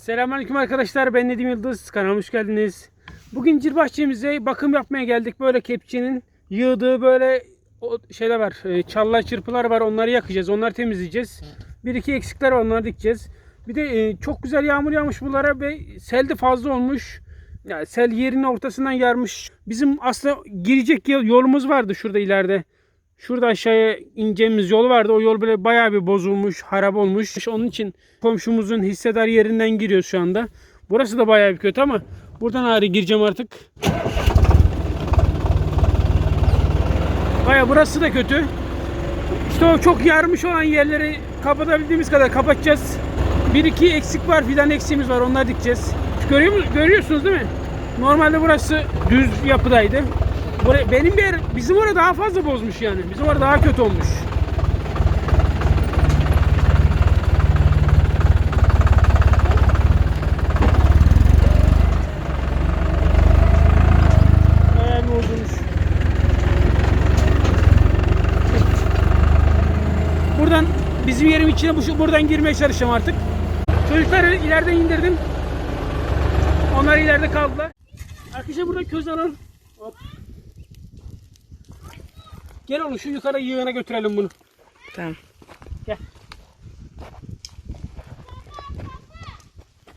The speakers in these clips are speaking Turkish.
Selamünaleyküm arkadaşlar. Ben Nedim Yıldız. Kanalıma hoş geldiniz. Bugün cir bahçemize bakım yapmaya geldik. Böyle kepçenin yığdığı böyle şeyler var. e, Çallar, çırpılar var. Onları yakacağız. Onları temizleyeceğiz. Bir iki eksikler var. Onları dikeceğiz. Bir de e, çok güzel yağmur yağmış bunlara ve sel de fazla olmuş. Ya sel yerinin ortasından yarmış. Bizim aslında girecek yol- yolumuz vardı şurada ileride. Şurada aşağıya ineceğimiz yol vardı. O yol böyle bayağı bir bozulmuş, harap olmuş. Onun için komşumuzun hissedar yerinden giriyoruz şu anda. Burası da bayağı bir kötü ama buradan ağrı gireceğim artık. Bayağı burası da kötü. İşte o çok yarmış olan yerleri kapatabildiğimiz kadar kapatacağız. Bir iki eksik var, fidan eksiğimiz var. Onları dikeceğiz. Görüyor musunuz? Görüyorsunuz değil mi? Normalde burası düz yapıdaydı. Buraya, benim bir yer, bizim orada daha fazla bozmuş yani. Bizim orada daha kötü olmuş. Buradan bizim yerim içine bu buradan girmeye çalışacağım artık. Çocukları ileriden indirdim. Onlar ileride kaldılar. Arkadaşlar burada köz alalım. Hop. Gel oğlum şu yukarı yığına götürelim bunu. Tamam. Gel.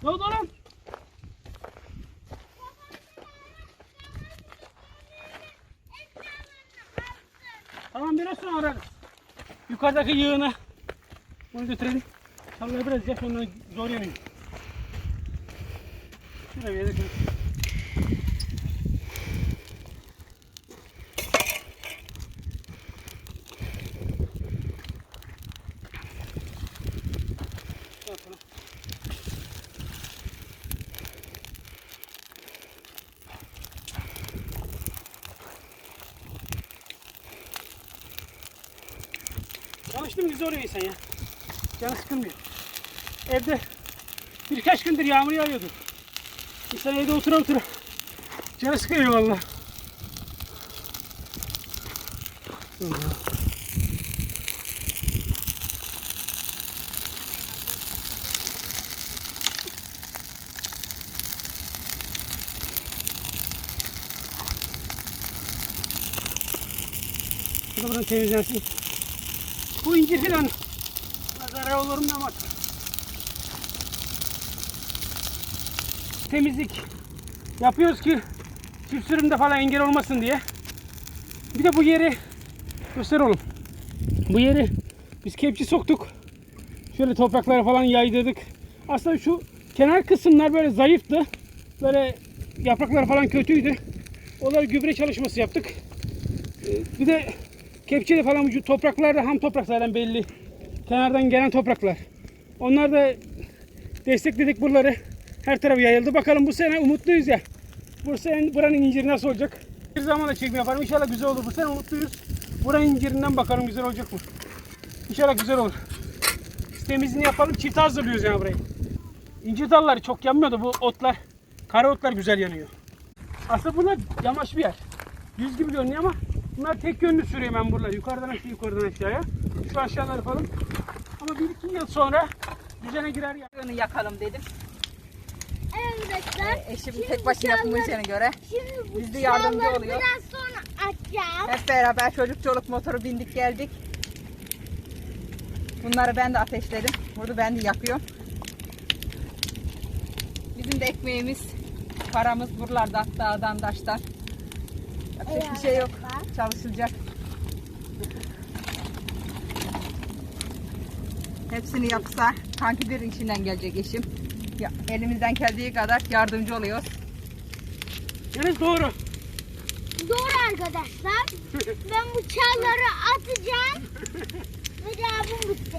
Ne oldu oğlum? Tamam biraz sonra ararız. Yukarıdaki yığına bunu götürelim. Çalları biraz yak onları zor yanıyor. Şuraya bir yere koy. Çalıştım güzel oraya sen ya. Canı sıkılmıyor. Evde birkaç gündür yağmur yağıyordu. İnsan evde otura otura. Canı sıkıyor valla. Bu da buradan temizlensin. Bu incir filan zarar olur mu ama temizlik yapıyoruz ki çift sürümde falan engel olmasın diye. Bir de bu yeri göster oğlum. Bu yeri biz kepçe soktuk. Şöyle topraklara falan yaydırdık. Aslında şu kenar kısımlar böyle zayıftı. Böyle yapraklar falan kötüydü. Onları gübre çalışması yaptık. Ee, Bir de kepçeli falan bu topraklarda ham toprak zaten belli. Kenardan gelen topraklar. Onlar da destekledik buraları. Her tarafı yayıldı. Bakalım bu sene umutluyuz ya. Bu sene buranın inciri nasıl olacak? Bir zaman da çekim yaparım. İnşallah güzel olur. Bu sene umutluyuz. Buranın incirinden bakalım güzel olacak mı? İnşallah güzel olur. Temizliğini yapalım. Çift hazırlıyoruz yani burayı. İncir dalları çok yanmıyor da bu otlar, kara otlar güzel yanıyor. Aslında bunlar yamaç bir yer. Düz gibi görünüyor ama bunlar tek yönlü sürüyor ben buraları. Yukarıdan aşağı, yukarıdan aşağıya. Şu aşağıları falan. Ama bir iki yıl sonra düzene girer ya. Bunu yakalım dedim. Arkadaşlar. Eşim şimdi tek başına yapmayacağına göre Şimdi Biz de yardımcı oluyor. Biraz sonra açacağım. hep beraber çocuk çoluk motoru bindik geldik. Bunları ben de ateşledim. Burada ben de yakıyorum. Bizim de ekmeğimiz, paramız buralarda dağdan taştan. Yapacak bir şey yok. Çalışılacak. Hepsini yapsa sanki bir içinden gelecek eşim. Ya, elimizden geldiği kadar yardımcı oluyoruz. Yani doğru. Doğru arkadaşlar. ben bu çalları atacağım. Ve cevabım bitti.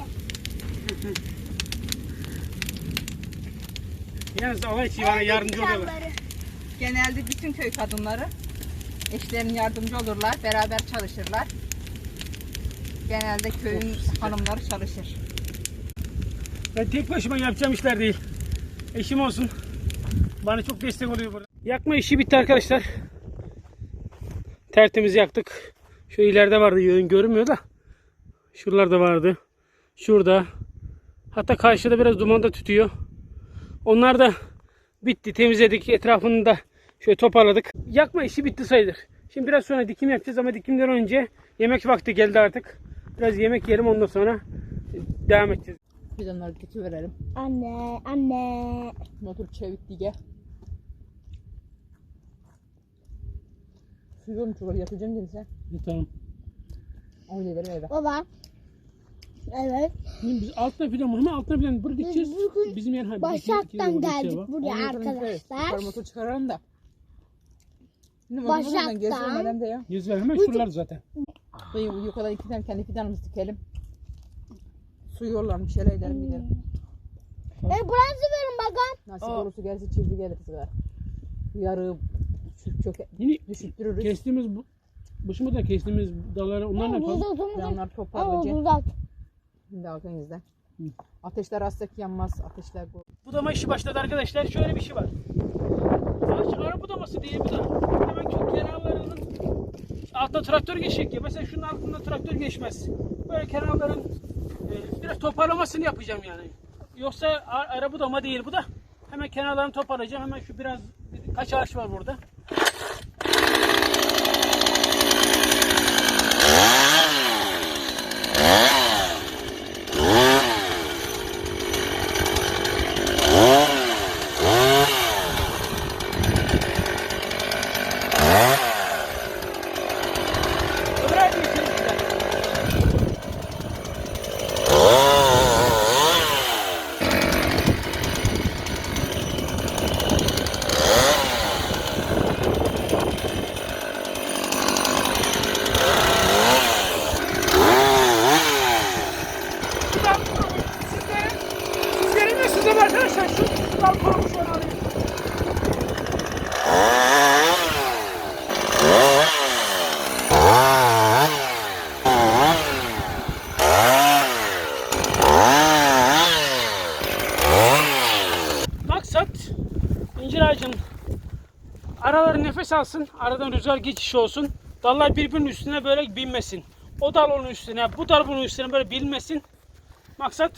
Yalnız Allah için bana yardımcı oluyorlar. Genelde bütün köy kadınları eşlerinin yardımcı olurlar, beraber çalışırlar. Genelde köyün hanımları çalışır. Ben tek başıma yapacağım işler değil. Eşim olsun. Bana çok destek oluyor burada. Yakma işi bitti arkadaşlar. Tertemiz yaktık. Şu ileride vardı yığın görünmüyor da. Şuralarda vardı. Şurada. Hatta karşıda biraz duman da tütüyor. Onlar da bitti. Temizledik. Etrafını da şöyle toparladık. Yakma işi bitti sayılır. Şimdi biraz sonra dikim yapacağız ama dikimden önce yemek vakti geldi artık. Biraz yemek yiyelim ondan sonra devam edeceğiz. Biz onları götür verelim. Anne, anne. Motor çevik diye. Suyu mu çukur yapacağım dedin sen? Tamam. Onu gidelim eve. Baba. Evet. Şimdi biz altına filan mı? Altına filan burada dikeceğiz. bugün Bizim yer. Başak'tan geldik buraya arkadaşlar. motor çıkaralım da. Başak'tan. madem de ya. Yüz ver hemen şuralar zaten. Dayı yukarıdan iki tane kendi fidanımızı dikelim. Su yollarım bir şeyler edelim gidelim. E burası verin bakalım. Nasip Aa. olursa gerisi çizgi gelir kızlar. Yarı çök çök Yine düşüttürürüz. kestiğimiz bu Başımı da kestiğimiz dalları onlar ne yapalım? Uzat, uzat. Yanlar toparlayacak. Şimdi arkanızda. Hı. Ateşler assak yanmaz. Ateşler bu. Budama işi başladı arkadaşlar. Şöyle bir şey var. Sadece ara budaması değil bu da. Hemen çok kenarlarının altına traktör geçecek ya. Mesela şunun altında traktör geçmez. Böyle kenarların e, biraz toparlamasını yapacağım yani. Yoksa a- ara budama değil bu da. Hemen kenarlarını toparlayacağım. Hemen şu biraz kaç ağaç var burada. Öbür ağacı geçelim. Sizlerin, sizlerin ve sizlerin arkadaşlar şu dal kurumuş onu alayım. Maksat incir ağacının araları nefes alsın, aradan rüzgar geçişi olsun. Dallar birbirinin üstüne böyle binmesin. O dal onun üstüne, bu dal bunun üstüne böyle binmesin. Maksat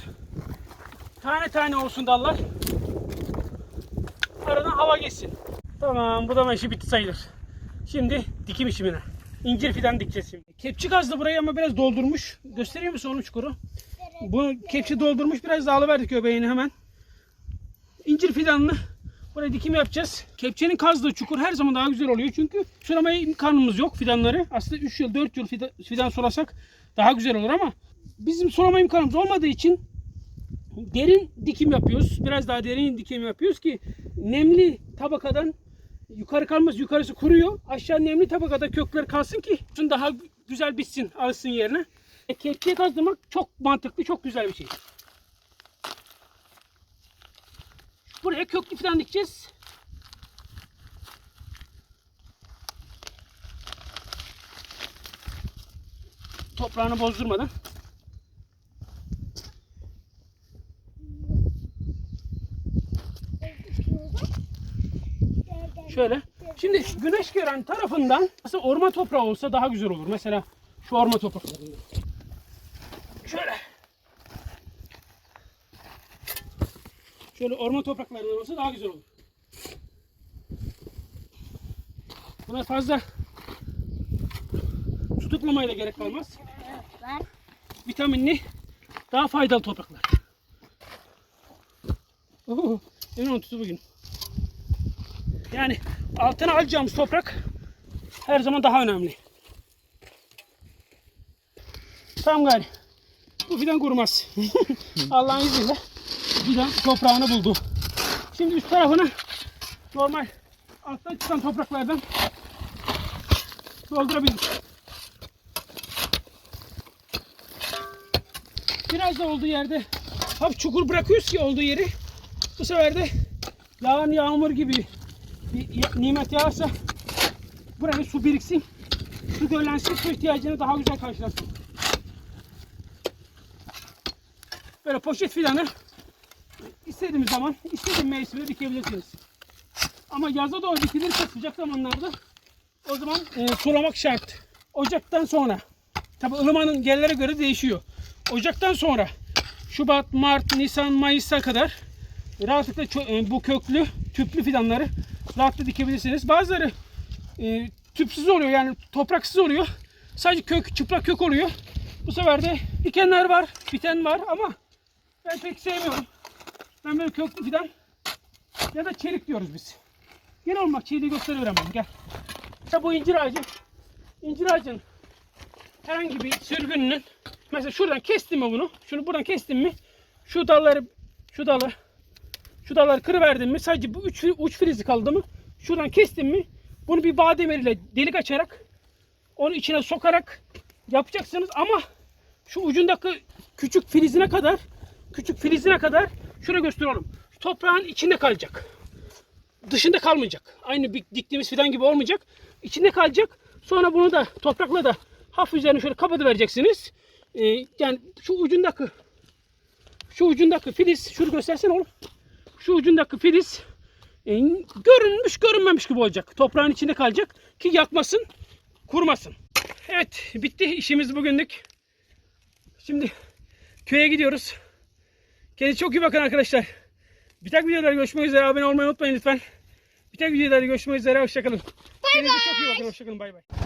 tane tane olsun dallar. Aradan hava geçsin. Tamam, bu da işi bitti sayılır. Şimdi dikim işimine. İncir fidan dikeceğiz şimdi. Kepçi gazdı burayı ama biraz doldurmuş. Göstereyim mi onun çukuru? Bu kepçi doldurmuş biraz da alıverdik göbeğini hemen. İncir fidanını buraya dikim yapacağız. Kepçenin kazdığı çukur her zaman daha güzel oluyor. Çünkü sulamaya imkanımız yok fidanları. Aslında 3 yıl 4 yıl fidan, sulasak daha güzel olur ama bizim sulama imkanımız olmadığı için derin dikim yapıyoruz. Biraz daha derin dikim yapıyoruz ki nemli tabakadan yukarı kalmaz. Yukarısı kuruyor. Aşağı nemli tabakada kökler kalsın ki daha güzel bitsin, alsın yerine. E, kepçeye kazdırmak çok mantıklı, çok güzel bir şey. Buraya köklü falan dikeceğiz. Toprağını bozdurmadan. Şöyle. Şimdi güneş gören tarafından aslında orman toprağı olsa daha güzel olur. Mesela şu orman topraklarında. Şöyle. Şöyle orman topraklarında olsa daha güzel olur. Buna fazla su tutmamaya da gerek kalmaz. Vitaminli, daha faydalı topraklar. Oo, emin tutu bugün. Yani altına alacağımız toprak her zaman daha önemli. Tamam gari. Bu fidan kurumaz. Allah'ın izniyle fidan toprağını buldu. Şimdi üst tarafını normal alttan çıkan topraklardan doldurabiliriz. Biraz da olduğu yerde hafif çukur bırakıyoruz ki olduğu yeri. Bu sefer de yağan yağmur gibi bir nimet yağarsa buraya su biriksin. Su göllensin, su ihtiyacını daha güzel karşılasın. Böyle poşet fidanı istediğimiz zaman istediğim mevsimde dikebilirsiniz. Ama yaza doğru dikilirse sıcak zamanlarda o zaman e, sulamak şart. Ocaktan sonra. Tabi ılımanın yerlere göre değişiyor. Ocaktan sonra Şubat, Mart, Nisan, Mayıs'a kadar rahatlıkla e, bu köklü tüplü fidanları rahatlıkla dikebilirsiniz. Bazıları e, tüpsüz oluyor yani topraksız oluyor. Sadece kök çıplak kök oluyor. Bu sefer de dikenler var, biten var ama ben pek sevmiyorum. Ben böyle köklü fidan ya da çelik diyoruz biz. Gel oğlum bak çeliği gösteriyorum ben gel. Ya bu incir ağacı, incir ağacın herhangi bir sürgününün mesela şuradan kestim mi bunu? Şunu buradan kestim mi? Şu dalları şu dalı şu dalları kırıverdim mi? Sadece bu üç, uç filizi kaldı mı? Şuradan kestim mi? Bunu bir bademir ile delik açarak onu içine sokarak yapacaksınız ama şu ucundaki küçük filizine kadar küçük filizine kadar şunu gösteriyorum. Toprağın içinde kalacak. Dışında kalmayacak. Aynı bir diktiğimiz fidan gibi olmayacak. İçinde kalacak. Sonra bunu da toprakla da hafif üzerine şöyle kapatıvereceksiniz. Ee, yani şu ucundaki şu ucundaki filiz şunu göstersene oğlum. Şu ucundaki filiz e, görünmüş görünmemiş gibi olacak. Toprağın içinde kalacak ki yakmasın, kurmasın. Evet bitti işimiz bugünlük. Şimdi köye gidiyoruz. Kendinize çok iyi bakın arkadaşlar. Bir tek videolarda görüşmek üzere. Abone olmayı unutmayın lütfen. Bir tek videolarda görüşmek üzere. Hoşçakalın. Kendinize çok iyi bakın. Hoşçakalın. Bay bay.